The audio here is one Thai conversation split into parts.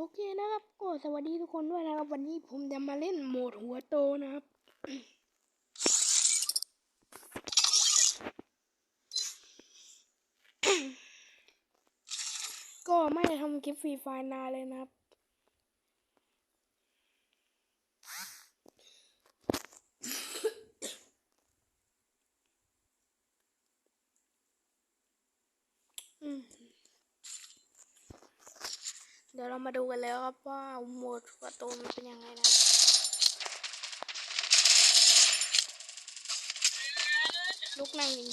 โอเคนะครับ ก็สวัสดีทุกคนด้วยนะครับ วันนี้ผมจะมาเล่นโหมดหัวโตนะครับ ก็ไม่ได้ทำคลิปฟรีไฟล์นานเลยนะครับ ดี๋ยวเรามาดูกันแล้วครับว่าโหมดหัวโตมันเป็นยังไงนะลูกนั่งยิง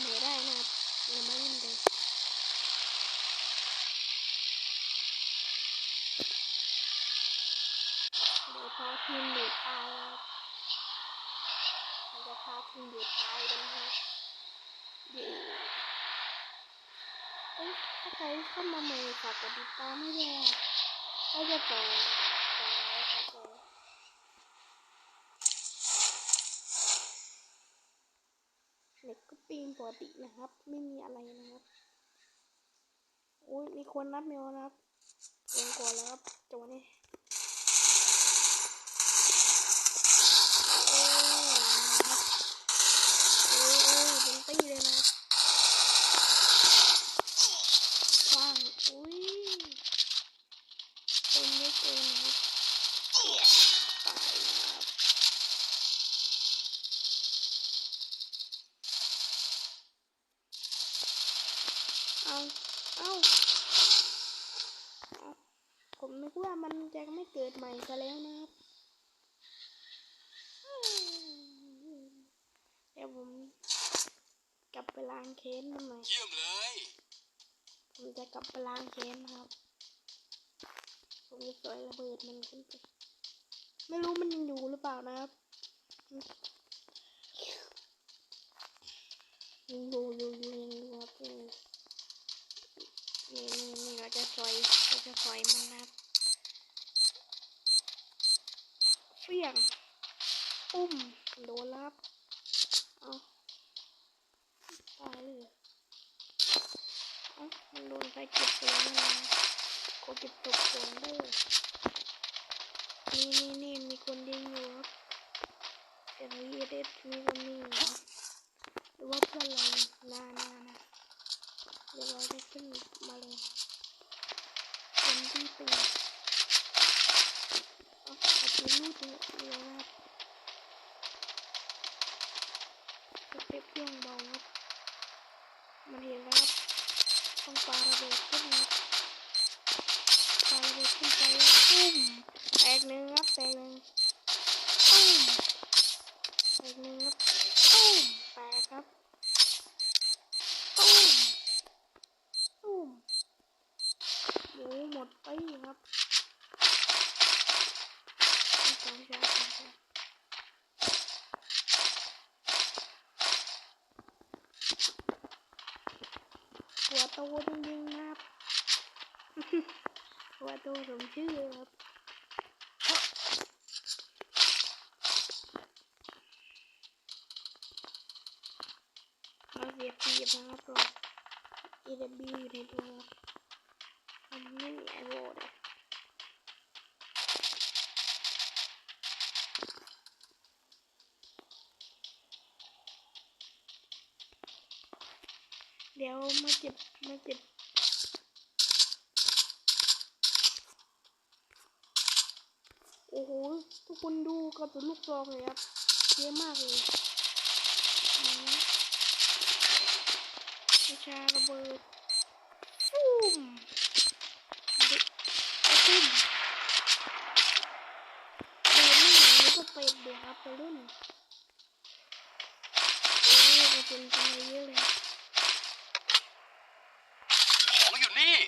ใหม่ได้นะครับเรามาเล่นกันเดี๋ยวพาทีมดูดตายเราจะพาทีมดูดตายกันนะครับเย้เอ้ยถ้าใครเข้ามาใหม่ฝากกดติดตามให้ด้วยนะก็จะต่อต่อแล้วครับต่อ เปีนปกตินะครับ ไม่มีอะไรนะครับโอ้ยมีคนรับเมลนะครับลงก่อนแล้วครับจังหวะนี้โอ้ยนะครับโอ้ยโอ้ยเป็นตีเลยนะครับว่างอุ้ยคนเยอะเกินนะครับตายนะครับ เอาเอาเอาผมนึกว่ามันจะไม่เกิดใหม่ซะแล้วนะครับอืมเดี๋ยวผมกลับไปล้างเค้นมันหน่อยเยี่ยมเลย ผมจะกลับไปล้างเค้นนะครับ ผมจะสวยระเบิดมันขึ้นไป ไม่รู้มันยังอยู่หรือเปล่านะครับยังอยู่อยู่อยู่ยังอยู่ครับยังอยู่ นี่นี่นี่เราจะซ อยเราจะซอยมันนะเฟี้ยง อุ้มโดนรับเอาตายเลยเอามันโดนใครเก็บตัวนั่นนะขอเก็บตัวก่อนเด้นี่นี่นี่มีคนยิงอยู่ครับเสียงวีเดสมีคนยิงครับหรือว่าเพื่อนเรานานานะเดี๋ยวเราจะขึ้นมาเลย เป็นที่ตีเอาเอาไปรูดเลยเลยนะครับสเต็ปย่องเบาครับมันเห็นแล้วครับต้องปาระเบิดขึ้นครับปาระเบิดขึ้นไปตุ้มแตกหนึ่งครับแตกหนึ่งปุ้มแตกหนึ่งครับปุ้มแตกครับปุ้ม ตุ้มหมูหมดไปครับสองชาสองชา หัวโตจริงๆนะครับหัวโตสมชื่อครับมาเสียปีนะครับเรา EW อยู่ในตัวมันไม่มีไอโวเลยเดี๋ยวมาเก็บ มาเก็บโอ้โห ทุกคนดูกระสุนลูกซองเลยครับเยอะมากเลยนี่นะชาระเบิดปุ้มเด็กตุ้มเดินไม่หนีก็ไปฟดด้วยวครับไปรุ่นโอ้ยกระสุนทำไมเยอะเลย ของอยู่นี่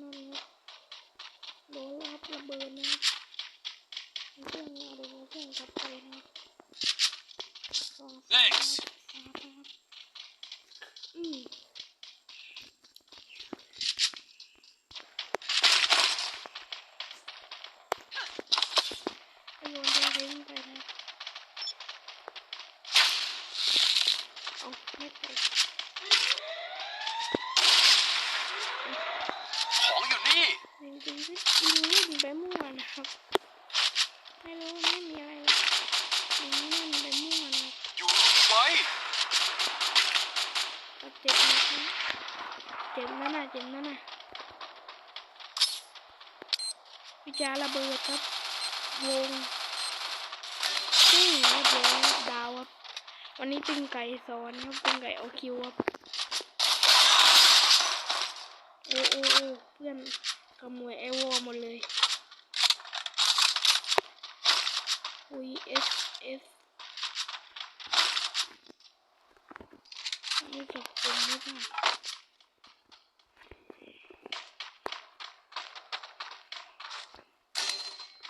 นั่นครับโดนรับระเบิดนะครับมีเครื่องเอาเดี๋ยวเอาเครื่องกลับไปนะครับสองสามครับสามครับอืมไปโยนไปเล้งไปนะเอาไม่ไป ของอยู่นี่จริงๆก็ยิงเล่นไปมั่วนะครับ ไม่รู้ไม่มีอะไรหรอกยิงเล่นไปมั่วนะครับอยู่ไว้ก็เจ็บนะครับเจ็บนั่นน่ะเจ็บนั่นน่ะวิจาระเบิดครับวงซึ่งครับวงดาวครับ วันนี้เป็นไก่สอนครับเป็นไก่เอาคิวครับโอ้โอ้โอ้เพื่อนขโมยไอวอหมดเลยอุ้ยเอสเอสนี่จับผมไม่ได้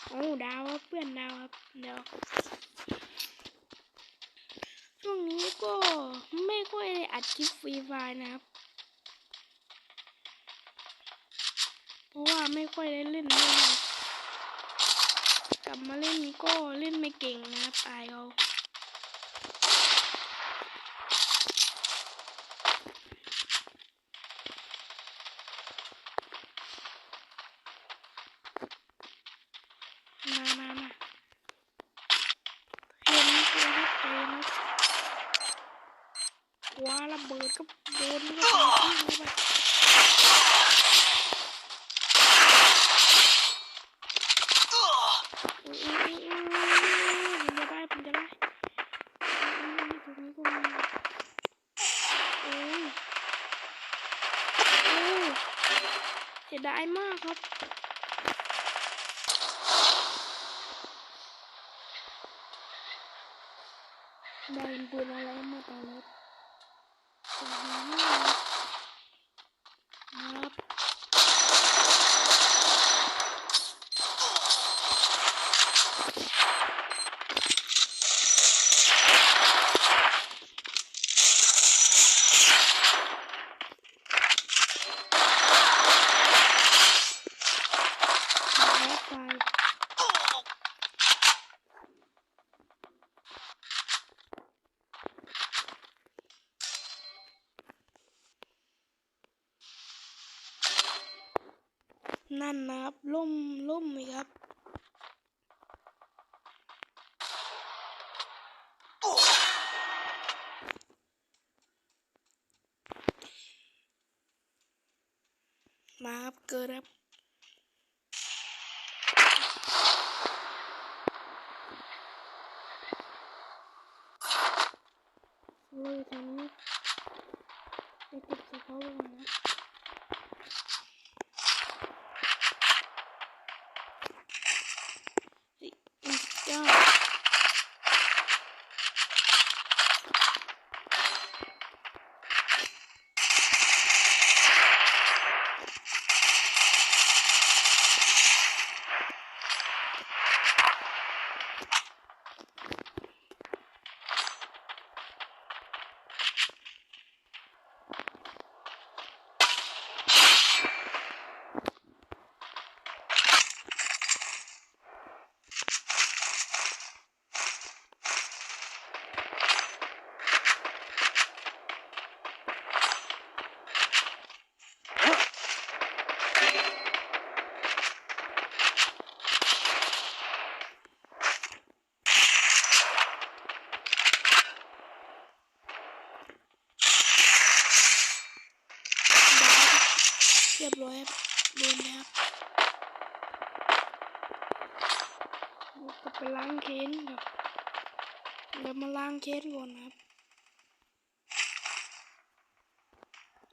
โอ้ดาวครับเพื่อนดาวครับเดี๋ยว ก็ไม่ค่อยได้อัดคลิปฟรีไฟนะครับ เพราะว่าไม่ค่อยได้เล่นเลยครับกลับมาเล่นก็เล่นไม่เก่งนะครับอายเขามามาะได้ตรงนี้ก็มีโอ้ยโอ้เสียดายมากครับ ได้ปืนอะไรมาตอนนี้ ปืนนี้ครับ แล้วไป นั่นนะครับล่มล่มไหมครับมาครับเกิดครับเลยทำนี้ไปติดเฉพาะวงนะ รียบร้อยโดนนะครับกับไปล้างเค้นครับเดี๋ยวมาล้างเค้นก่อนครับ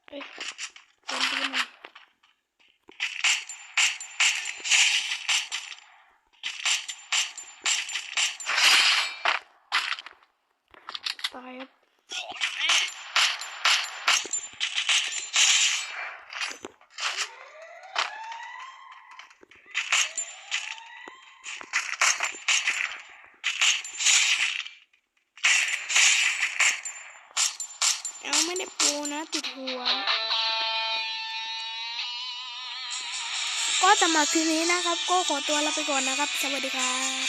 เอ้ยเป็นดีหน่ตายครับ ไม่ได้ปูนะติดหัว ก็สำหรับคลิปนี้นะครับ ก็ขอตัวลาไปก่อนนะครับ สวัสดีครับ